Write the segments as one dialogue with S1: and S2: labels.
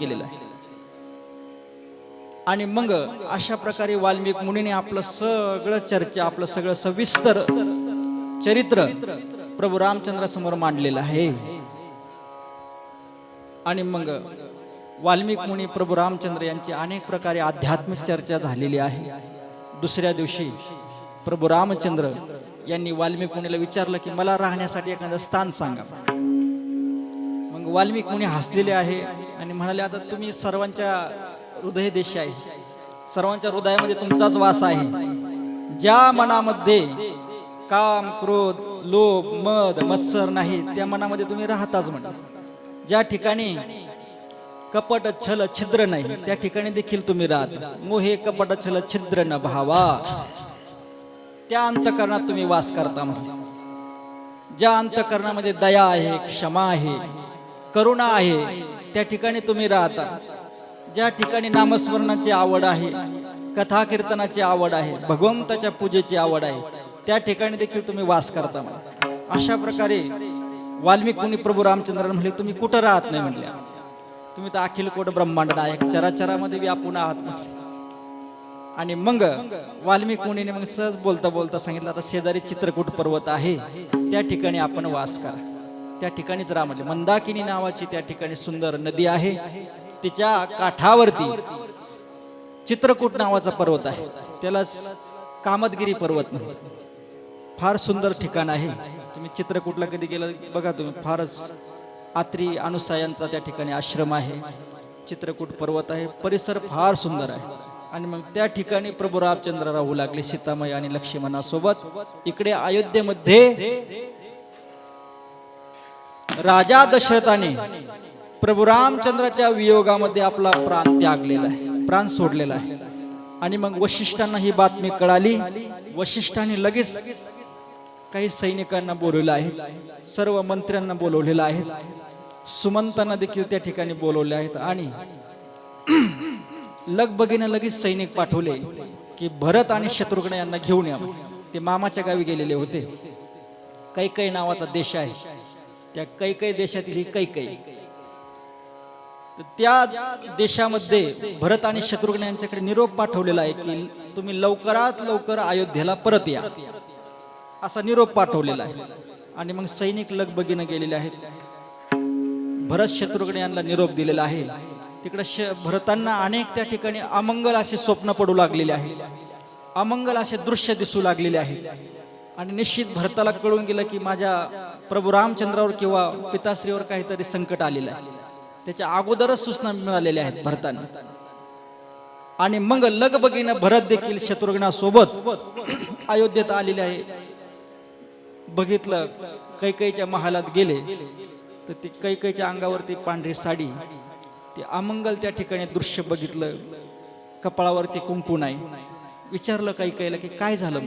S1: केलेलं आहे. आणि मग अशा प्रकारे वाल्मिक मुनीने आपलं सगळं चर्चा आपलं सगळं सविस्तर चरित्र प्रभू रामचंद्रासमोर मांडलेलं आहे. आणि मग वाल्मिक मुनी प्रभू रामचंद्र यांची अनेक प्रकारे आध्यात्मिक चर्चा झालेली आहे. दुसऱ्या दिवशी प्रभू रामचंद्र यांनी वाल्मिक मुनीला विचारलं की मला राहण्यासाठी एखादं स्थान सांगा. मग वाल्मिक मुनी हसलेले आहे. आणि म्हणाले आता तुम्ही सर्वांच्या हृदय देशी आहे. सर्वांच्या हृदयामध्ये तुमचाच वास आहे. ज्या मनामध्ये काम क्रोध लोभ मद मत्सर नाही त्या मनामध्ये तुम्ही राहताच म्हणा. ज्या ठिकाणी कपट छल छिद्र नाही त्या ठिकाणी देखील तुम्ही राहता. मोहे कपट छल छिद्र न भावा. त्या अंतकरणात तुम्ही वास करता म्हणा. ज्या अंतकरणामध्ये दया आहे क्षमा आहे करुणा आहे त्या ठिकाणी तुम्ही राहता. ज्या ठिकाणी नामस्मरणाची आवड आहे कथा कीर्तनाची आवड आहे भगवंताच्या पूजेची आवड आहे त्या ठिकाणी देखील तुम्ही वास करता अशा प्रकारे वाल्मिक मुनी प्रभू रामचंद्र म्हणले तुम्ही कुठं राहत नाही? म्हणले तुम्ही तर अखिल कोट ब्रह्मांड नायक चराचरामध्ये व्यापून आहात म्हटले. आणि मग वाल्मिक मुनीने मग सहज बोलता बोलता सांगितलं आता शेजारी चित्रकूट पर्वत आहे त्या ठिकाणी आपण वास करा. त्या ठिकाणीच राहा म्हणजे मंदाकिनी नावाची त्या ठिकाणी सुंदर नदी आहे. तिच्या काठावरती चित्रकूट नावाचा पर्वत आहे. त्याला कामतगिरी पर्वत म्हणतात. फार सुंदर ठिकाण आहे. तुम्ही चित्रकूटला कधी गेलं बघा तुम्ही फारच आत्री अनुसायांचा त्या ठिकाणी आश्रम आहे. चित्रकूट पर्वत आहे. परिसर फार सुंदर आहे. आणि मग त्या ठिकाणी प्रभू रामचंद्र राहू लागले सीतामय आणि लक्ष्मणासोबत. इकडे अयोध्येमध्ये राजा दशरथाने प्रभू रामचंद्राच्या वियोगामध्ये आपला प्राण त्यागलेला आहे प्राण सोडलेला आहे. आणि मग वशिष्ठांना ही बातमी कळाली. वशिष्ठांनी लगेच काही सैनिकांना बोलवलं आहे सर्व मंत्र्यांना बोलवलेलं आहे सुमंतांना देखील त्या ठिकाणी बोलवले आहेत. आणि लगबगीने लगेच सैनिक पाठवले की भरत आणि शत्रुघ्न यांना घेऊन या ते मामाच्या गावी गेलेले होते. काही काही नावाचा देश आहे. त्या कैकई देशातील ही कैकई तर त्या देशामध्ये भरत आणि शत्रुघ्न यांच्याकडे निरोप पाठवलेला आहे की तुम्ही लवकरात लवकर अयोध्येला परत या. असा निरोप पाठवलेला आहे. आणि मग सैनिक लगबगीनं गेलेले आहेत. भरत शत्रुघ्न यांना निरोप दिलेला आहे. तिकडे श भरतांना अनेक त्या ठिकाणी अमंगल असे स्वप्न पडू लागलेले आहे. अमंगल असे दृश्य दिसू लागलेले आहे. आणि निश्चित भरताला कळून गेलं की माझ्या प्रभू रामचंद्रावर किंवा पिताश्रीवर काहीतरी संकट आलेलं आहे. त्याच्या अगोदरच सूचना मिळालेल्या आहेत भरताने. आणि मग लगबगीनं भरत देखील शत्रुघ्नासोबत अयोध्येत आलेले आहे. बघितलं कैकईच्या महालात गेले. तर ती कैकईच्या अंगावरती पांढरी साडी ते अमंगल त्या ठिकाणी दृश्य बघितलं. कपाळावरती कुंकू नाही. विचारलं कैकईला की काय झालं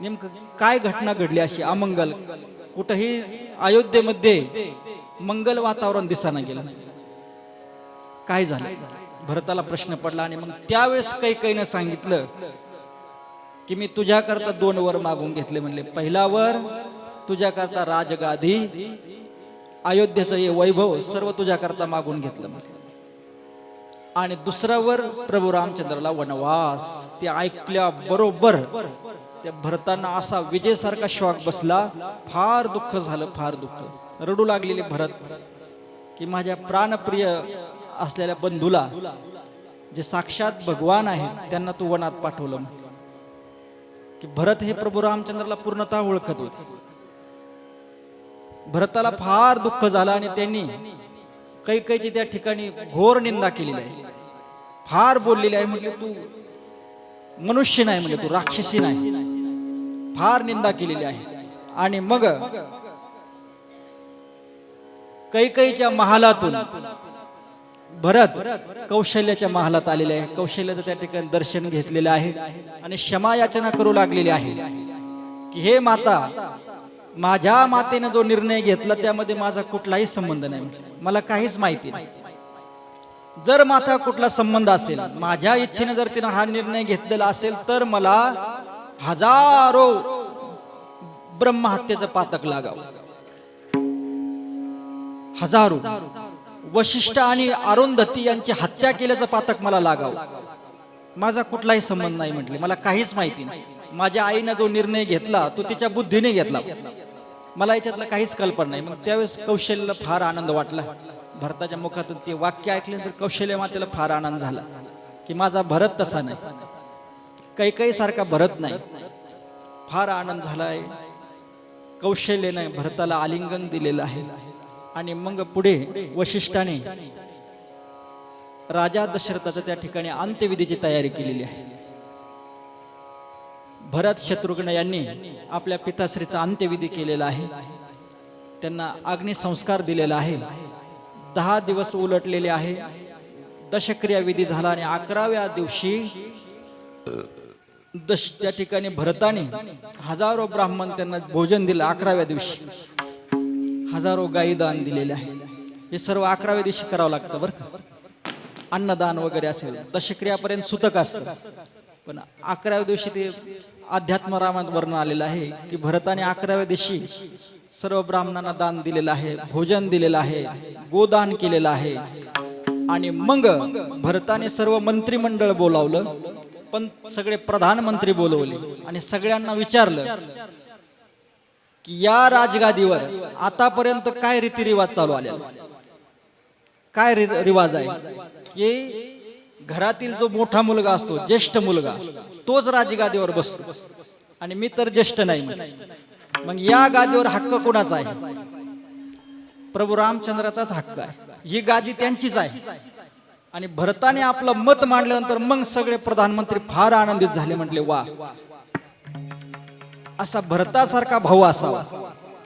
S1: नेमकं काय घटना घडली अशी? अमंगल. कुठंही अयोध्येमध्ये मंगल वातावरण दिसाना गेलं. काय झालं? भरताला प्रश्न पडला आणि मग त्यावेळेस कैकईनं सांगितलं की मी तुझ्याकरता दोन वर मागून घेतले म्हणले. पहिला वर तुझ्याकरता राजगाधी अयोध्येचं हे वैभव सर्व तुझ्याकरता मागून घेतलं म्हणले. आणि दुसरा वर प्रभू रामचंद्राला वनवास. ते ऐकल्या बरोबर त्या भरतांना असा विजयसारखा शॉक बसला. फार दुःख झालं फार दुःख. रडू लागलेले भरत की माझ्या प्राणप्रिय असलेल्या बंधूला जे साक्षात भगवान आहे त्यांना तू वनात पाठवलं की भरत हे प्रभू रामचंद्राला पूर्णतः ओळखत होते. भरताला फार दुःख झालं आणि त्यांनी कैकैची त्या ठिकाणी घोर निंदा केलेली आहे. फार बोललेली आहे म्हणजे तू मनुष्य नाही म्हणजे तू राक्षसी नाही. फार निंदा केलेली आहे. आणि मग कैकईच्या महालातून भरत कौशल्याच्या महालात आलेले आहे. कौशल्याचं त्या ठिकाणी दर्शन घेतलेलं आहे. आणि क्षमा याचना करू लागलेली आहे. की हे माता माझ्या मातेने जो निर्णय घेतला त्यामध्ये माझा कुठलाही संबंध नाही मला काहीच माहिती नाही. जर माझा कुठला संबंध असेल माझ्या इच्छेने जर तिनं हा निर्णय घेतलेला असेल तर मला हजारो ब्रह्महत्येचं पातक लागावं. हजारो वशिष्ठ आणि अरुंधती यांची हत्या केल्याचं पातक मला लागावं. माझा कुठलाही संबंध नाही म्हटले. मला काहीच माहिती नाही. माझ्या आईनं जो निर्णय घेतला तो तिच्या बुद्धीने घेतला. मला याच्यातलं काहीच कल्पना नाही. मग त्यावेळेस कौशल्याला फार आनंद वाटला. भरताच्या मुखातून ते वाक्य ऐकल्यानंतर कौशल्य मातेला फार आनंद झाला की माझा भरत तसा नाही. काही काही सारखा भरत नाही. फार आनंद झालाय. कौशल्यने भरताला आलिंगन दिलेलं आहे. आणि मग पुढे वशिष्ठाने राजा दशरथाच्या त्या ठिकाणी अंत्यविधीची तयारी केलेली आहे. भरत शत्रुघ्न यांनी आपल्या पिताश्रीचा अंत्यविधी केलेला आहे. त्यांना अग्निसंस्कार दिलेला आहे. दहा दिवस उलटलेले आहे. दशक्रिया विधी झाला आणि अकराव्या दिवशी दश त्या ठिकाणी भरताने हजारो ब्राह्मण त्यांना भोजन दिलं अकराव्या दिवशी. हजारो गायी दान दिलेले आहे. हे सर्व अकराव्या दिवशी करावं लागतं बरं का? अन्नदान वगैरे असेल दशक्रियापर्यंत सुतक असतं. पण अकराव्या दिवशी ते अध्यात्म रामात वर्णन आलेलं आहे की भरताने अकराव्या दिवशी सर्व ब्राह्मणांना दान दिलेलं आहे भोजन दिलेलं आहे गोदान केलेलं आहे. आणि मग भरताने सर्व मंत्रिमंडळ बोलावलं. पण सगळे प्रधानमंत्री बोलवले आणि सगळ्यांना विचारलं की या राजगादीवर आतापर्यंत काय रीतिरिवाज चालू आले काय रिवाज आहे? की घरातील जो मोठा मुलगा असतो ज्येष्ठ मुलगा तोच राजगादीवर बसतो. आणि मी तर ज्येष्ठ नाही मग या गादीवर हक्क कोणाचा आहे? प्रभू रामचंद्राचाच हक्क आहे. ही गादी त्यांचीच आहे. आणि भरताने आपलं मत मांडल्यानंतर मग सगळे प्रधानमंत्री फार आनंदित झाले म्हटले वा. असा भरतासारखा भाऊ असावा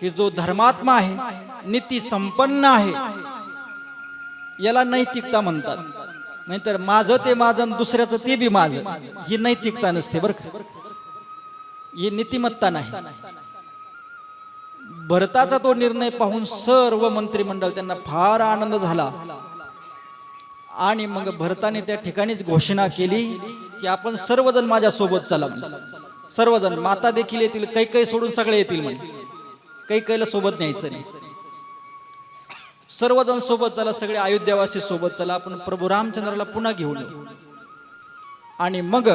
S1: की जो धर्मात्मा आहे नीती संपन्न आहे. याला नैतिकता म्हणतात. नाहीतर माझं ते माझं दुसऱ्याचं ते बी माझं. ही नैतिकता नसते बरं का? ही नीतिमत्ता नाही. भरताचा तो निर्णय पाहून सर्व मंत्रिमंडळ त्यांना फार आनंद झाला. आणि मग भरताने त्या ठिकाणीच घोषणा केली की आपण सर्वजण माझ्या सोबत चला सर्वजण माता देखील येतील काही काही सोडून सगळे येतील मी काही काहीला सोबत न्यायचं नाही. सर्वजण सोबत चला सगळे अयोध्यावासी सोबत चला आपण प्रभू रामचंद्राला पुन्हा घेऊन येऊ. आणि मग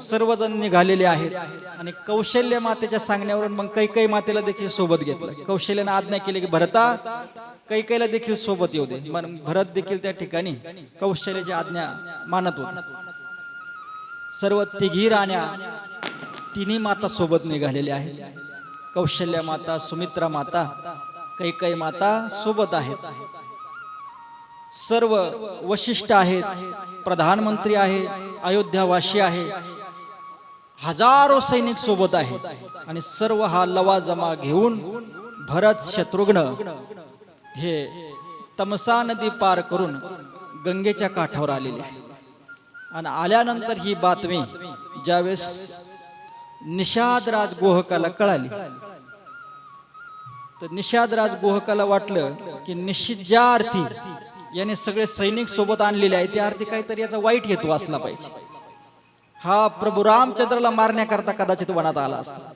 S1: सर्वजण निघालेले आहेत. आणि कौशल्य मातेच्या सांगण्यावरून मग कैकई मातेला देखील सोबत घेतलं. कौशल्याने आज्ञा केली की भरता कैकईला देखील सोबत येऊ दे. भरत देखील त्या ठिकाणी कौशल्याची आज्ञा मानत होते. सर्व तिघी राण्या तिन्ही माता सोबत निघालेल्या आहेत. कौशल्य माता सुमित्रा माता कैकई माता सोबत आहेत. सर्व वशिष्ठ आहेत प्रधानमंत्री आहे अयोध्यावासी आहे. हजारो सैनिक सोबत आहेत आणि सर्व हा लवा जमा घेऊन भरत शत्रुघ्न हे तमसा नदी पार करून गंगेच्या काठावर आलेले आहे आणि आल्यानंतर ही बातमी ज्यावेळेस निषादराज गोहकाला कळाली. तर निषादराज गोहकाला वाटलं की निश्चित ज्या अर्थी याने सगळे सैनिक सोबत आणलेले आहे त्या अर्थी काहीतरी याचा वाईट हेतू असला पाहिजे. हा प्रभू रामचंद्राला मारण्याकरता कदाचित वनात आला असता.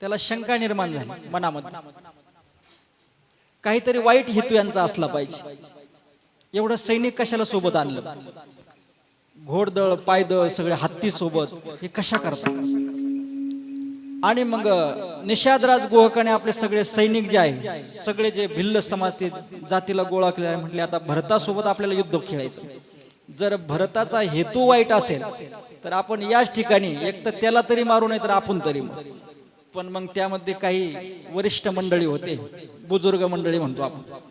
S1: त्याला शंका निर्माण झाली मनामध्ये. काहीतरी वाईट हेतू यांचा असला पाहिजे. एवढं सैनिक कशाला सोबत आणलं? घोडदळ पायदळ सगळे हत्ती सोबत हे कशा करतात? आणि मग निषादराज गोहकाने आपले सगळे सैनिक जे आहे सगळे जे भिल्ल समाज जातीला गोळा केले म्हटले आता भरतासोबत आपल्याला युद्ध खेळायचं जर भरताचा हेतू वाईट असेल तर आपण याच ठिकाणी एक तर त्याला तरी मारू नाही तर आपण तरी पण मग त्यामध्ये काही वरिष्ठ मंडळी होते बुजुर्ग मंडळी म्हणतो आपण.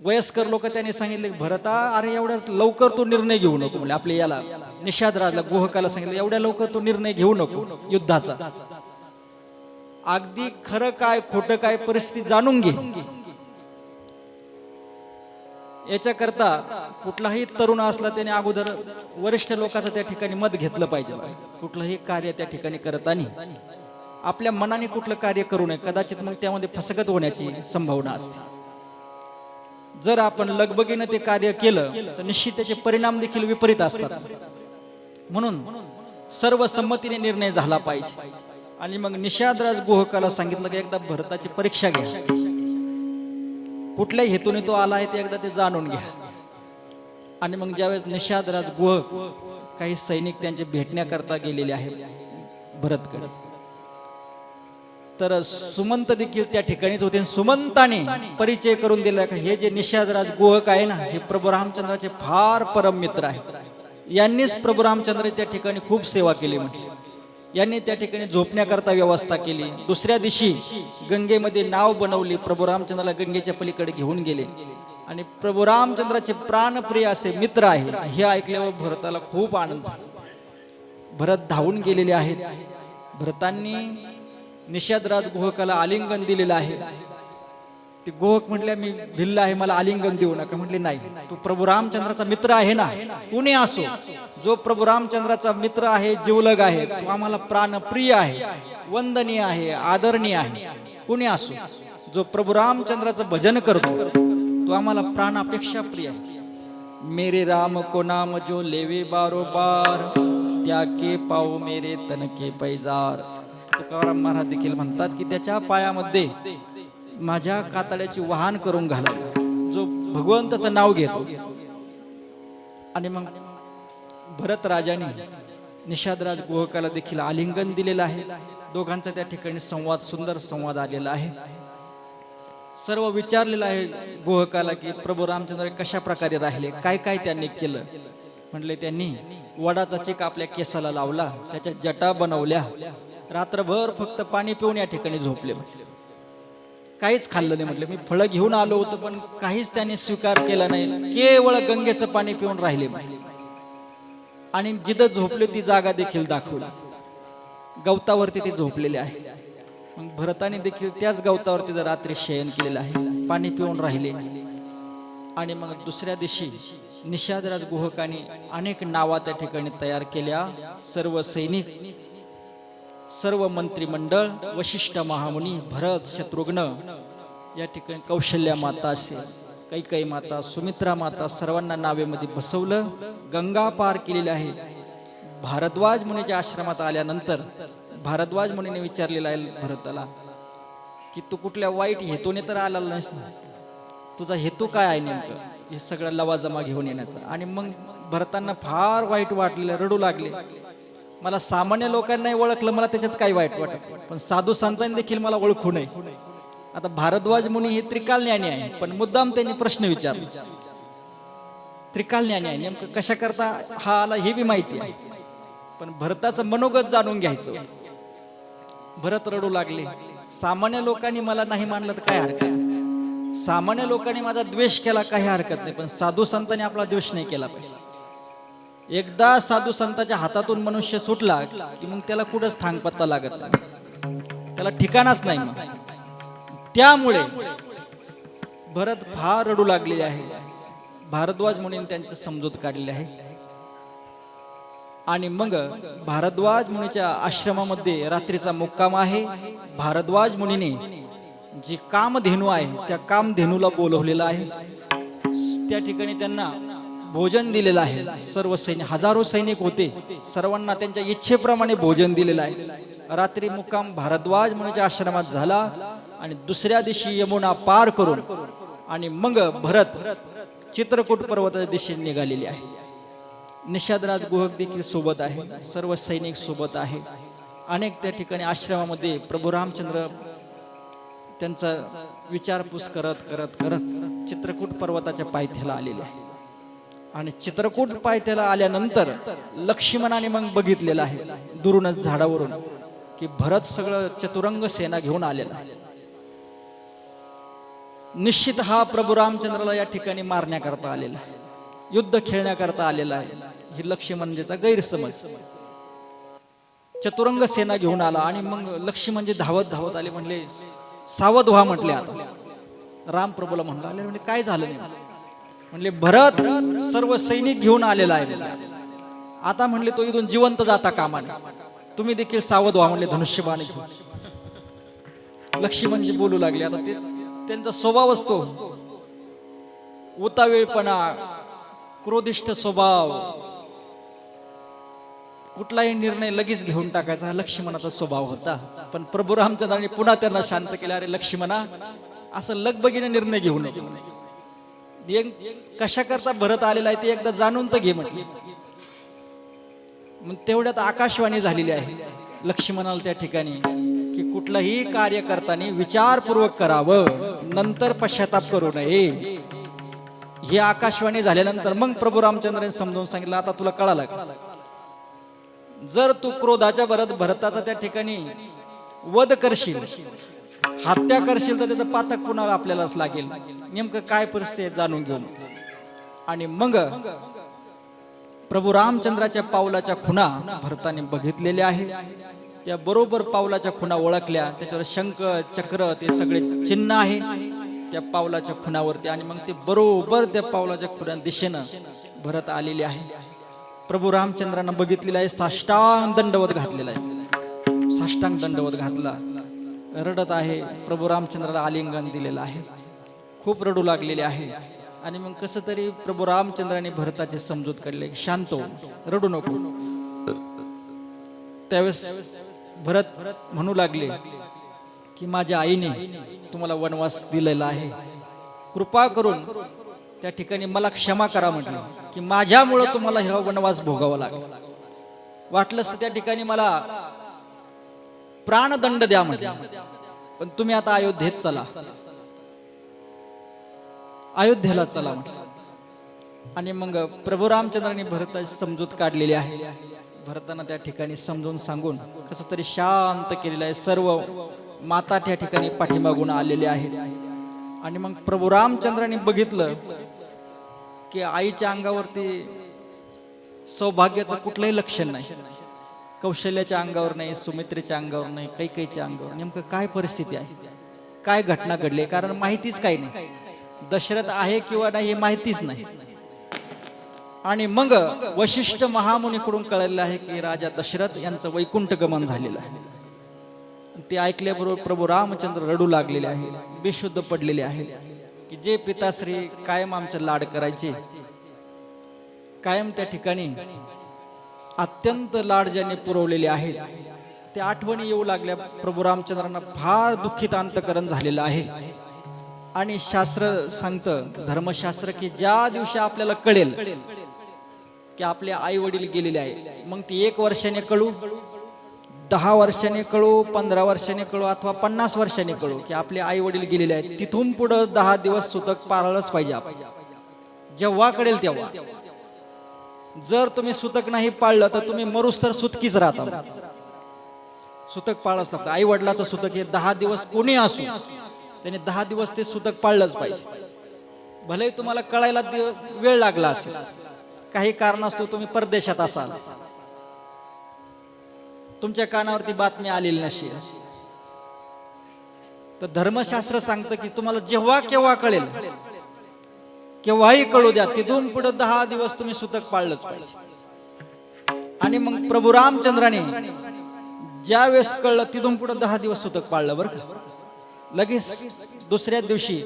S1: वयस्कर लोक त्याने सांगितले भरता अरे एवढ्या लवकर तो निर्णय घेऊ नको. म्हणजे आपल्या याला निषाद राजला गुहकाला सांगितलं एवढ्या लवकर तो निर्णय घेऊ नको युद्धाचा. अगदी खरं काय खोटं काय परिस्थिती जाणून घे. याच्याकरता कुठलाही तरुण असला त्याने अगोदर वरिष्ठ लोकांचं त्या ठिकाणी मत घेतलं पाहिजे. कुठलंही कार्य त्या ठिकाणी करताना आपल्या मनाने कुठलं कार्य करू नये कदाचित मग त्यामध्ये फसगत होण्याची संभावना असते. जर आपण लगबगीनं ते कार्य केलं तर निश्चित त्याचे परिणाम देखील विपरीत असतात. म्हणून सर्व संमतीने निर्णय झाला पाहिजे. आणि मग निषादराज गुहकाला सांगितलं की एकदा भरताची परीक्षा घ्या. कुठल्याही हेतूने तो आला आहे ते एकदा ते जाणून घ्या. आणि मग ज्यावेळेस निषादराज गुह काही सैनिक त्यांचे भेटण्याकरता गेलेले आहेत भरतकडे. तर सुमंत देखील त्या ठिकाणीच होते. सुमंताने परिचय करून दिला का हे जे निषादराज गोहक आहे ना हे प्रभू रामचंद्राचे फार परम मित्र आहेत. यांनीच प्रभू रामचंद्राच्या ठिकाणी खूप सेवा केली म्हणजे यांनी त्या ठिकाणी झोपण्याकरता व्यवस्था केली. दुसऱ्या दिवशी गंगेमध्ये नाव बनवली. प्रभू रामचंद्राला गंगेच्या पलीकडे घेऊन गेले. आणि प्रभू रामचंद्राचे प्राणप्रिय असे मित्र आहे हे ऐकल्यावर भरताला खूप आनंद झाला. भरत धावून गेलेले आहेत. भरतांनी निषादराज गोहकाला आलिंगन दिलेलं आहे. ते गोहक म्हटले मी भिल्ल आहे मला आलिंगन देऊ नका. म्हटले नाही तू प्रभू रामचंद्राचा मित्र आहे ना? कुणी असो जो प्रभू रामचंद्राचा मित्र आहे जीवलग आहे तो आम्हाला प्राणप्रिय आहे वंदनीय आहे आदरणीय आहे. कुणी असो जो प्रभू रामचंद्राचं भजन करतो तो आम्हाला प्राणापेक्षा प्रिय आहे. मेरे राम को नाम जो लेवे बारोबार त्या के पाव मेरे तन के पैजार. तुकाराम महाराज देखील म्हणतात की त्याच्या पायामध्ये माझ्या कातड्याची वाहन करून घाला जो भगवंताचं नाव घेतो. आणि मग भरत राजाने निषादराज गोहकाला देखील आलिंगन दिलेलं आहे. दोघांचा त्या ठिकाणी संवाद सुंदर संवाद आलेला आहे. सर्व विचारलेलं आहे गोहकाला की प्रभू रामचंद्र कशा प्रकारे राहिले? काय काय त्यांनी केलं? म्हटले त्यांनी वडाचा चिक आपल्या केसाला लावला. त्याच्या जटा बनवल्या. रात्रभर फक्त पाणी पिऊन या ठिकाणी झोपले म्हटले. काहीच खाल्लं नाही म्हटलं. मी फळं घेऊन आलो होतो पण काहीच त्यांनी स्वीकार केला नाही. केवळ गंगेचं पाणी पिऊन राहिले आणि जिथं झोपले ती जागा देखील दाखवली. गवतावरती ते झोपलेले आहे. मग भरताने देखील त्याच गवतावरती जर रात्री शयन केलेलं आहे. पाणी पिऊन राहिले. आणि मग दुसऱ्या दिवशी निषादराज गुहकाने अनेक नावा त्या ठिकाणी तयार केल्या. सर्व सैनिक सर्व मंत्रिमंडळ वशिष्ठ महामुनी भरत शत्रुघ्न या ठिकाणी कौशल्या माता असेल कैकई माता सुमित्रा माता सर्वांना नावेमध्ये बसवलं गंगा पार केलेली आहे. भारद्वाज मुनीच्या आश्रमात आल्यानंतर भारद्वाज मुनीने विचारलेलं आहे भरताला की तू कुठल्या वाईट हेतूने तर आला नाहीस तुझा हेतू काय आहे नेमकं? हे सगळं लवाजमा घेऊन येण्याचा. आणि मग भरतांना फार वाईट वाटलेलं रडू लागले. मला सामान्य लोकांनाही ओळखलं मला त्याच्यात काही वाईट वाटत पण साधू संतांनी देखील मला ओळखू नये. आता भारद्वाज मुनी हे त्रिकाल ज्ञानी आहे पण मुद्दाम त्यांनी प्रश्न विचारला. त्रिकाल ज्ञानी आहे नेमकं कशा करता हा आला हे बी माहिती आहे. पण भरताचं मनोगत जाणून घ्यायचं. भरत रडू लागले. सामान्य लोकांनी मला नाही मानलं तर काय हरकत नाही. सामान्य लोकांनी माझा द्वेष केला काही हरकत नाही पण साधू संतांनी आपला द्वेष नाही केला पाहिजे. एकदा साधू संतांच्या हातातून मनुष्य सुटला की मग त्याला कुठंच थांग पत्ता लागत नाही. त्याला ठिकाणच नाही त्यामुळे भरत फार रडू लागलेले आहे. भारद्वाज म्हणून त्यांची समजूत काढलेली आहे. आणि मग भारद्वाज मुनीच्या आश्रमामध्ये रात्रीचा मुक्काम आहे. भारद्वाज मुनीने जी कामधेनू आहे त्या कामधेनूला बोलवलेलं आहे. त्या ठिकाणी त्यांना भोजन दिलेलं आहे. सर्व सैनिक हजारो सैनिक होते. सर्वांना त्यांच्या इच्छेप्रमाणे भोजन दिलेलं आहे. रात्री मुक्काम भारद्वाज म्हणूनच्या आश्रमात झाला आणि दुसऱ्या दिवशी यमुना पार करून आणि मग भरत चित्रकूट पर्वताच्या दिशेने निघालेली आहे. निषादराज गुहक देखील सोबत आहे. सर्व सैनिक सोबत आहे. अनेक त्या ठिकाणी आश्रमामध्ये प्रभू रामचंद्र त्यांचा विचारपूस करत करत करत चित्रकूट पर्वताच्या पायथ्याला आलेले आहे. आणि चित्रकूट पायथ्याला आल्यानंतर लक्ष्मणाने मग बघितलेलं आहे दुरूनच झाडावरून की भरत सगळं चतुरंग सेना घेऊन आलेला आहे. निश्चित हा प्रभू रामचंद्राला या ठिकाणी मारण्याकरता आलेला आहे युद्ध खेळण्याकरता आलेला आहे. ही लक्ष्मणजेचा गैरसमज. चतुरंग सेना घेऊन आला आणि मग लक्ष्मणजी धावत धावत आले म्हणले सावध व्हा म्हटले आता. राम प्रभूला म्हणला आले म्हणजे काय झालं नाही म्हणले भरत सर्व सैनिक घेऊन आलेला आहे. आता म्हणले तो इथून जिवंत जाता कामाने तुम्ही देखील सावध व्हा म्हणले धनुष्यबाण लक्ष्मणजी बोलू लागले आता ते त्यांचा स्वभाव असतो उतावेळपणा क्रोधिष्ठ स्वभाव. कुठलाही निर्णय लगेच घेऊन टाकायचा हा लक्ष्मणाचा स्वभाव होता. पण प्रभू रामचंद्राने पुन्हा त्यांना शांत केला अरे लक्ष्मणा असं लगबगीने निर्णय घेऊ नये कशाकरता भरत आलेला आहे ते एकदा जाणून तर घे म्हटलं तेवढ्यात आकाशवाणी झालेली आहे. लक्ष्मणाला त्या ठिकाणी की कुठलंही कार्य करताना विचारपूर्वक करावं नंतर पश्चाताप करू नये. ही आकाशवाणी झाल्यानंतर मग प्रभू रामचंद्रांनी समजावून सांगितलं आता तुला कळालं जर तू क्रोधाच्या भरत भरताचा त्या ठिकाणी वध करशील हत्या करशील तर त्याचं पातक पुन्हा आपल्यालाच लागेल. नेमकं काय परिस्थिती आहे जाणून घेऊन. आणि मग प्रभू रामचंद्राच्या पावलाच्या खुणा भरताने बघितलेल्या आहे. त्या बरोबर पावलाच्या खुणा ओळखल्या. त्याच्यावर शंख चक्र ते सगळे चिन्ह आहे. त्या पावलाच्या खुणावरती आणि मग ते बरोबर त्या पावलाच्या खुणा दिशेनं भरत आलेले आहे. प्रभू रामचंद्रानं बघितलेलं आहे. साष्टांग दंडवत घातलेला आहे. साष्टांग दंडवत घातला. रडत आहे. प्रभू रामचंद्राला आलिंगन दिलेलं आहे. खूप रडू लागलेले आहे. आणि मग कसं तरी प्रभू रामचंद्राने भरताची समजूत काढले. शांत रडू नको. त्यावेळेस भरत म्हणू लागले की माझ्या आईने तुम्हाला वनवास दिलेला आहे. कृपा करून त्या ठिकाणी मला क्षमा करा म्हटलं की माझ्यामुळं तुम्हाला हा वनवास भोगावा लागला. वाटलंच त्या ठिकाणी मला प्राणदंड द्या म्हणजे पण तुम्ही आता अयोध्येत चला. अयोध्येला चला आणि मग प्रभू रामचंद्रांनी भरताची समजूत काढलेली आहे. भरताना त्या ठिकाणी समजून सांगून कसं तरी शांत केलेलं आहे. सर्व माता त्या ठिकाणी पाठीमागून आलेले आहेत. आणि मग प्रभू रामचंद्रांनी बघितलं की आईच्या अंगावरती सौभाग्याचं कुठलंही लक्षण नाही. कौशल्याच्या अंगावर नाही सुमित्रेच्या अंगावर नाही कैकईच्या अंगावर. नेमकं काय परिस्थिती आहे? काय घटना घडली? आहे? कारण माहितीच काही नाही. दशरथ आहे किंवा नाही हे माहितीच नाही. आणि मग वशिष्ठ महामुनीकडून कळलेलं आहे की राजा दशरथ यांचं वैकुंठ गमन झालेलं आहे. ते ऐकल्याबरोबर प्रभू रामचंद्र रडू लागलेले आहे बेशुद्ध पडलेले आहे की जे पिताश्री कायम आमचे लाड करायचे कायम त्या ठिकाणी अत्यंत लाड ज्यांनी पुरवलेले आहेत त्या आठवणी येऊ लागल्या. प्रभू रामचंद्रांना फार दुःखित अंतकरण झालेलं आहे. आणि शास्त्र सांगतं धर्मशास्त्र की ज्या दिवशी आपल्याला कळेल की आपले आई वडील गेलेले आहे मग ती एक वर्षाने कळू दहा वर्षाने कळू पंधरा वर्षाने कळू अथवा पन्नास वर्षाने कळू की आपले आई वडील गेलेले आहेत. तिथून पुढं दहा दिवस सुतक पाळलंच पाहिजे आपण जेव्हा कळेल तेव्हा. जर तुम्ही सुतक नाही पाळलं तर तुम्ही मरुस तर सुतकीच राहता. सुतक पाळच लागतं. आई वडिलाचं सुतक हे दहा दिवस कोणी असू त्याने दहा दिवस ते सुतक पाळलंच पाहिजे. भलेही तुम्हाला कळायला वेळ लागला असेल काही कारणास्तव तुम्ही परदेशात असाल. तुमच्या कानावरती बातमी आलेली नसेल. तर धर्मशास्त्र सांगतं की तुम्हाला जेव्हा केव्हा कळेल केव्हाही कळू द्या तिथून पुढे दहा दिवस तुम्ही सुतक पाळलंच पाहिजे. आणि मग प्रभू रामचंद्राने ज्या वेळेस कळलं तिथून पुढे दहा दिवस सुतक पाळलं बरं का? लगेच दुसऱ्या दिवशी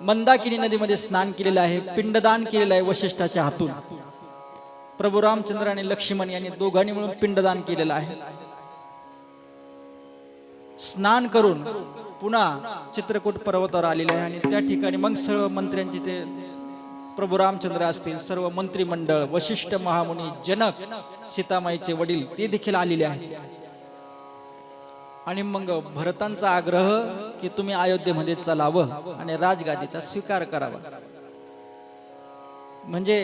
S1: मंदाकिनी नदीमध्ये स्नान केलेलं आहे पिंडदान केलेलं आहे वशिष्ठाच्या हातून. प्रभू रामचंद्र आणि लक्ष्मण यांनी दोघांनी मिळून पिंडदान केलेलं आहे. स्नान करून पुन्हा चित्रकूट पर्वतावर आलेले आहे आणि त्या ठिकाणी मग सर्व मंत्र्यांचे ते प्रभू रामचंद्र असतील सर्व मंत्रिमंडळ वशिष्ठ महामुनी जनक सीतामाईचे वडील ते देखील आलेले आहेत. आणि मग भरतांचा आग्रह की तुम्ही अयोध्येमध्ये चलावं आणि राजगादीचा स्वीकार करावा. म्हणजे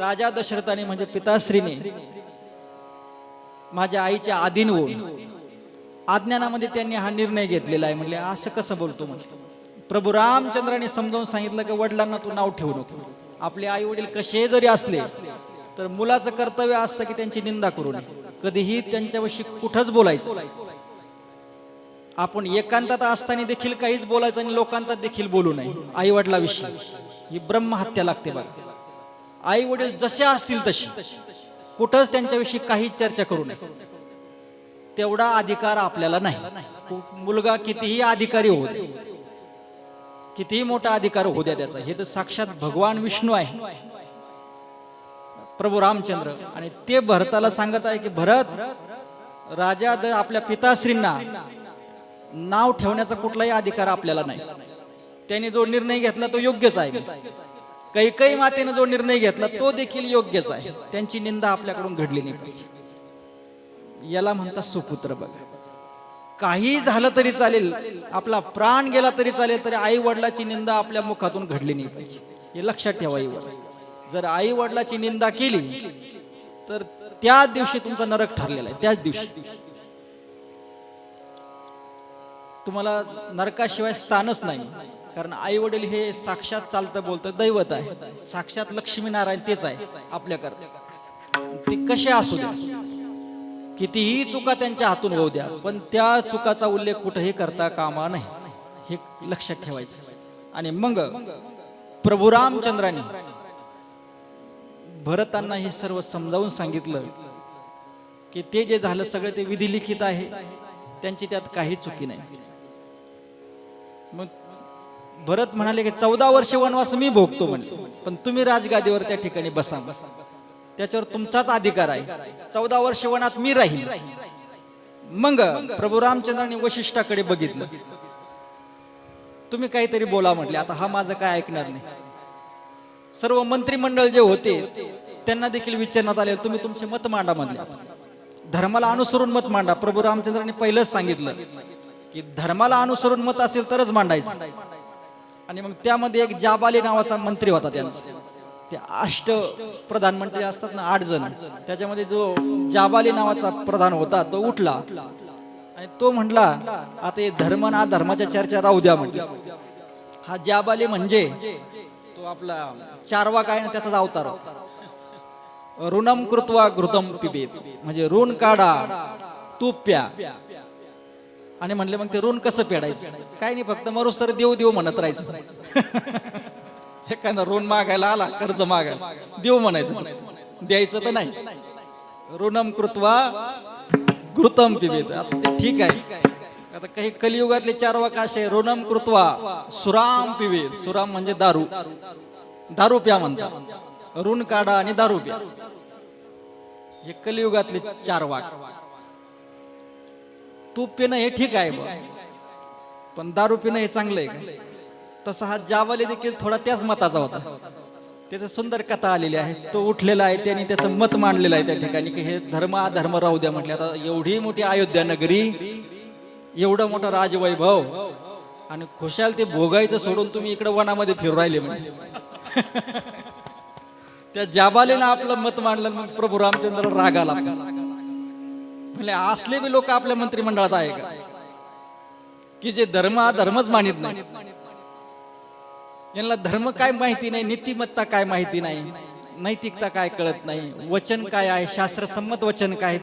S1: राजा दशरथाने म्हणजे पिताश्रीने माझ्या आईच्या आधीन होऊन अज्ञानामध्ये त्यांनी हा निर्णय घेतलेला आहे. म्हणले असं कसं बोलतो म्हणजे प्रभू रामचंद्राने समजावून सांगितलं की वडिलांना तू नाव ठेवू नको. आपले आई वडील कसे जरी असले तर मुलाचं कर्तव्य असतं की त्यांची निंदा करू नये. कधीही त्यांच्याविषयी कुठंच बोलायचं आपण एकांतात असताना देखील काहीच बोलायचं आणि लोकांतात देखील बोलू नये. आई वडिलाविषयी ही ब्रह्महत्या लागते बघा. आई वडील जसे असतील तशी कुठंच त्यांच्याविषयी काही चर्चा करू नये. तेवढा अधिकार आपल्याला नाही. मुलगा कितीही अधिकारी होऊ दे. कितीही मोठा अधिकार होऊ द्या त्याचा. हे तर साक्षात भगवान विष्णू आहे. प्रभू रामचंद्र. आणि ते भरताला सांगत आहे की भरत राजा द- आपल्या पिताश्रींना नाव ठेवण्याचा कुठलाही अधिकार आपल्याला नाही. त्यांनी जो निर्णय घेतला तो योग्यच आहे. कैकई मातेने जो निर्णय घेतला तो देखील योग्यच आहे. त्यांची निंदा आपल्याकडून घडली नाही पाहिजे. याला म्हणतात सुपुत्र बघा. काही झालं तरी चालेल आपला प्राण गेला तरी चालेल तरी आई वडिलाची निंदा आपल्या मुखातून घडली नाही पाहिजे. हे लक्षात ठेवा जर आई वडिलाची निंदा केली तर त्याच दिवशी तुमचा नरक ठरलेला आहे त्याच दिवशी. तुम्हाला नरकाशिवाय स्थानच नाही कारण आई वडील हे साक्षात चालतं बोलतं दैवत आहे. साक्षात लक्ष्मीनारायण तेच आहे आपल्याकरता. ते कसे असू द्या कितीही चुका त्यांच्या हातून होऊ द्या पण त्या चुकाचा उल्लेख कुठेही करता कामा नाही हे लक्षात ठेवायचं. आणि मग प्रभू रामचंद्राने भरतांना हे सर्व समजावून सांगितलं की ते जे झालं सगळं ते विधिलिखित आहे त्यांची त्यात काही चुकी नाही. मग भरत म्हणाले की चौदा वर्ष वनवास मी भोगतो म्हणे पण तुम्ही राजगादीवर त्या ठिकाणी बसा. त्याच्यावर तुमचाच अधिकार आहे. चौदा वर्ष वनात मी राहील मग प्रभू रामचंद्रांनी वशिष्ठाकडे बघितलं. तुम्ही काहीतरी बोला म्हटले आता हा माझं काय ऐकणार नाही. सर्व मंत्रिमंडळ जे होते त्यांना देखील विचारण्यात आले तुम्ही तुमचे मत मांडा म्हणले. धर्माला अनुसरून मत मांडा. प्रभू रामचंद्रांनी पहिलंच सांगितलं की धर्माला अनुसरून मत असेल तरच मांडायचं. आणि मग त्यामध्ये एक जाबाली नावाचा मंत्री होता त्यांचा. ते अष्ट प्रधानमंत्री असतात ना आठ जण. त्याच्यामध्ये जो जाबाली नावाचा प्रधान होता तो उठला. आणि तो म्हटला आता हे धर्म ना धर्माच्या चर्चा राहू द्या म्हणजे हा जाबाली म्हणजे तो आपला चारवा काय ना त्याचाच अवतार ऋणम कृत्वा घृतम पिबेत. म्हणजे ऋण काढा तूप प्या. आणि म्हणले मग ते ऋण कसं पेडायचं? काय नाही फक्त मरुस्तर तर देऊ म्हणत राहायचं. एखादा ऋण मागायला आला कर्ज मागायला. देव म्हणायचं. द्यायचं तर नाही. ऋणम कृत्वा कृतम पिबेत. आता ते ठीक आहे. आता काही कलियुगातले चार वाकाश आहे ऋणम कृत्वा सुराम पिबेत. सुराम म्हणजे दारू. दारू प्या म्हणतात. ऋण काढा आणि दारू प्या. हे कलियुगातले चार वाक. तूप पिणं हे ठीक आहे पण दारू पिणं हे चांगलं आहे तसा हा जावाले देखील थोडा त्याच मताचा होता. त्याचं सुंदर कथा आलेली आहे. तो उठलेला आहे त्याने त्याचं मत मांडलेलं आहे त्या ठिकाणी की हे धर्म अधर्म राहू द्या म्हटले. आता एवढी मोठी अयोध्या नगरी एवढं मोठं राजवैभव आणि खुशाल ते भोगायचं सोडून तुम्ही इकडे वनामध्ये फिरू राहिले म्हणजे त्या जाबालेनं आपलं मत मांडलं मग प्रभू रामचंद्र रागाला. म्हणजे असले बी लोक आपल्या मंत्रिमंडळात आहे का? की जे धर्म हा धर्मच मानित नाही यांना धर्म काय माहिती नाही नीतिमत्ता काय माहिती नाही नैतिकता काय कळत नाही वचन काय आहे शास्त्रसंमत वचन काय